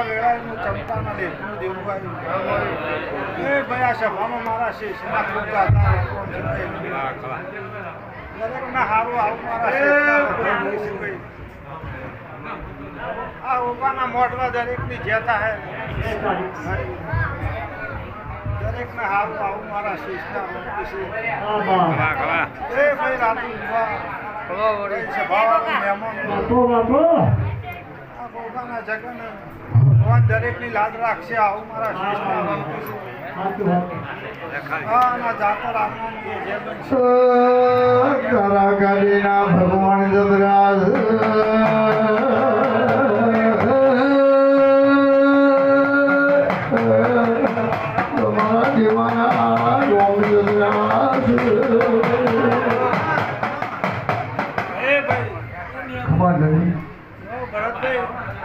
મોડવા વેળાનું ચંપાના લેખનું દેવું એ ભાઈ આ સભામાં મારા શેષના પૂજા હતા દરેકના હારું આવું મારા. આ ઓપાના મોઢમાં દરેકની જેતા હે. દરેકને હારું આવું મારા શેષના એ ભાઈ રાતુ આ ગોગાના જગન ભગવાન દરેકની લાજ રાખશે આવું મારા કરાકારીના ભગવાન જબરાજ તમારા દેવાના રોમ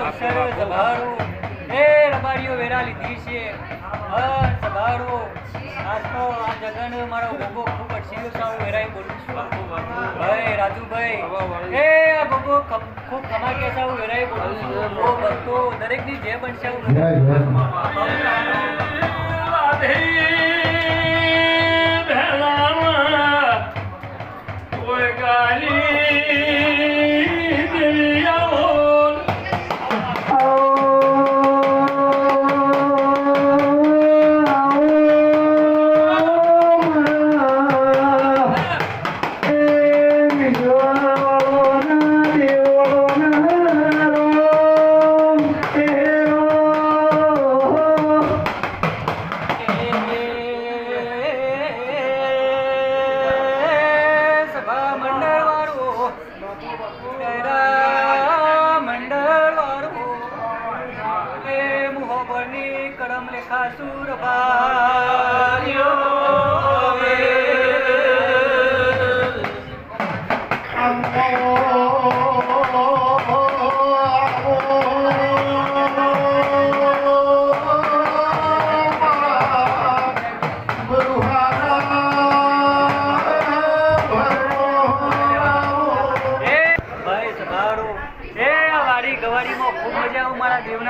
અવસર સભારું. એ રબારીઓ વેરા લીધી છે. હર સભારો. આજ તો આ જગન મારો ગોગો ખૂબ અટસીયો સાવ વેરાઈ બોલું છું. ભાઈ રાજુભાઈ. એ આ ગોગો ખૂબ કમા કે સાવ વેરાઈ બોલું છું. ઓ ભક્તો દરેકની જે બનશે આવું સભા শাশুর বা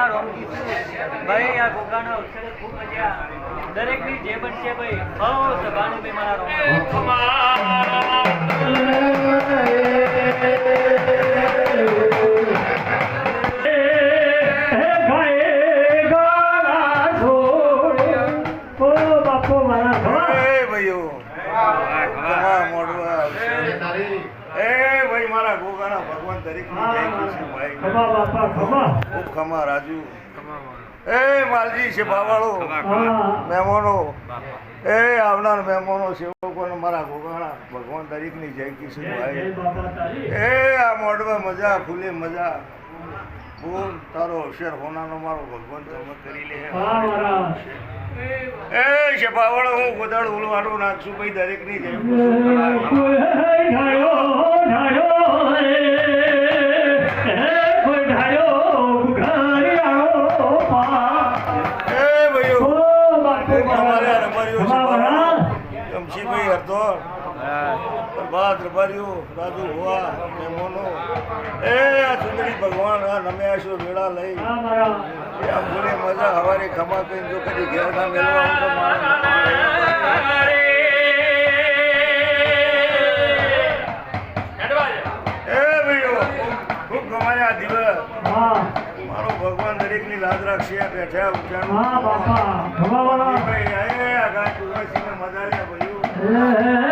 રોમજી છું. ભાઈ આ ગોગાના ઉત્સવે ખૂબ મજા દરેકની જે બનશે ભાઈ. બહુ સભાનું ભાઈ મારા રોમ ભાઈઓ મોઢવા એ ભાઈ મારા ગોગાના ભગવાન કૃષ્ણ ભાઈ. ખૂબ ખમા રાજુ. એ માલજી છે બાવાળો. મહેમાનો. એ આવનાર મહેમાનો સેવકોને મારા ગોગાના ભગવાન દરેકની જય કિશન ભાઈ. એ આ મોઢમાં મજા ફૂલે મજા. બોલ તારો હોશિયાર હોનાનો મારો ભગવાન કરી લે. એ શેપાવાળો હું ગોદાળ ઉલવાનું નાખશું ભાઈ દરેકની જય રબારીઓ રાજુ ભુવા મહેમાનો એ આ સુંદરી ભગવાન આ નમ્યાશો વેળા લઈ. આમ જોડે મજા હવારે ખમા કઈ જો કદી ઘેર ના મેળવા મારે ભાઈઓ ભગવાન દરેકની લાજ રાખશે બેઠા ગાય મજા આવ્યા ભાઈ એ, એ, એ,